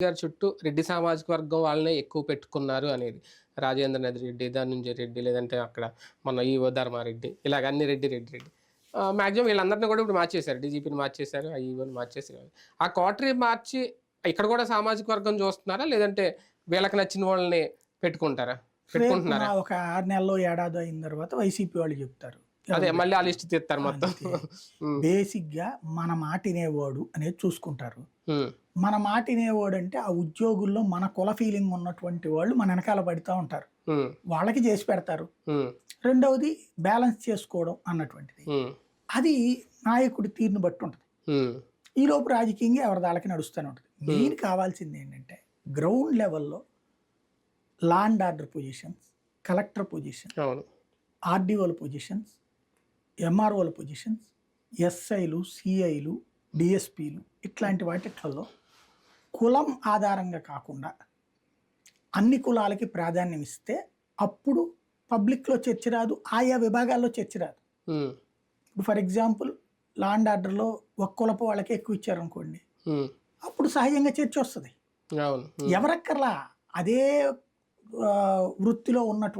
గారి చుట్టూ రెడ్డి సామాజిక వర్గం వాళ్ళనే ఎక్కువ పెట్టుకున్నారు అనేది రాజేంద్ర రెడ్డి ధనుంజయ రెడ్డి లేదంటే అక్కడ మన ఈవో ధర్మారెడ్డి ఇలాగ అన్ని రెడ్డి రెడ్డి రెడ్డి. మ్యాక్సిమం వీళ్ళందరినీ కూడా ఇప్పుడు మార్చేశారు. డీజీపీని మార్చేశారు ఆ ఈవోని మార్చేసారు ఆ క్వార్టరీ మార్చి ఇక్కడ కూడా సామాజిక వర్గం చూస్తున్నారా? లేదంటే వీళ్ళకి నచ్చిన వాళ్ళని పెట్టుకుంటారా? పెట్టుకుంటున్నారా? ఒక ఆరు నెలలో ఏడాది అయిన తర్వాత వైసీపీ వాళ్ళు చెప్తారు. అదే మళ్ళీ ఆ లిస్ట్ తీస్తారు మొత్తం. బేసిక్గా మన మాట వినేవాడు అనేది చూసుకుంటారు. మన మాట వినేవాడు అంటే ఆ ఉద్యోగుల్లో మన కుల ఫీలింగ్ ఉన్నటువంటి వాళ్ళు మన వెనకాల పడుతూ ఉంటారు. వాళ్ళకి చేసి పెడతారు. రెండవది బ్యాలెన్స్ చేసుకోవడం అన్నటువంటిది. అది నాయకుడి తీరుని బట్టి ఉంటుంది. ఈ లోపు రాజకీయంగా ఎవరి దాళ్ళకి నడుస్తూనే ఉంటుంది. మెయిన్ కావాల్సింది ఏంటంటే గ్రౌండ్ లెవెల్లో law and order positions collector position ఆర్డీఓల positions ఎంఆర్ఓల పొజిషన్స్ ఎస్ఐలు సిఐలు డిఎస్పీలు ఇట్లాంటి వాటిట్లో కులం ఆధారంగా కాకుండా అన్ని కులాలకి ప్రాధాన్యం ఇస్తే అప్పుడు పబ్లిక్లో చర్చ రాదు ఆయా విభాగాల్లో చర్చ రాదు. ఇప్పుడు ఫర్ ఎగ్జాంపుల్ లా అండ్ ఆర్డర్లో ఒక కులపు వాళ్ళకి ఎక్కువ ఇచ్చారనుకోండి అప్పుడు సహజంగా చర్చ వస్తుంది. ఎవరక్కర్లా అదే వృత్తిలో ఉన్నటువంటి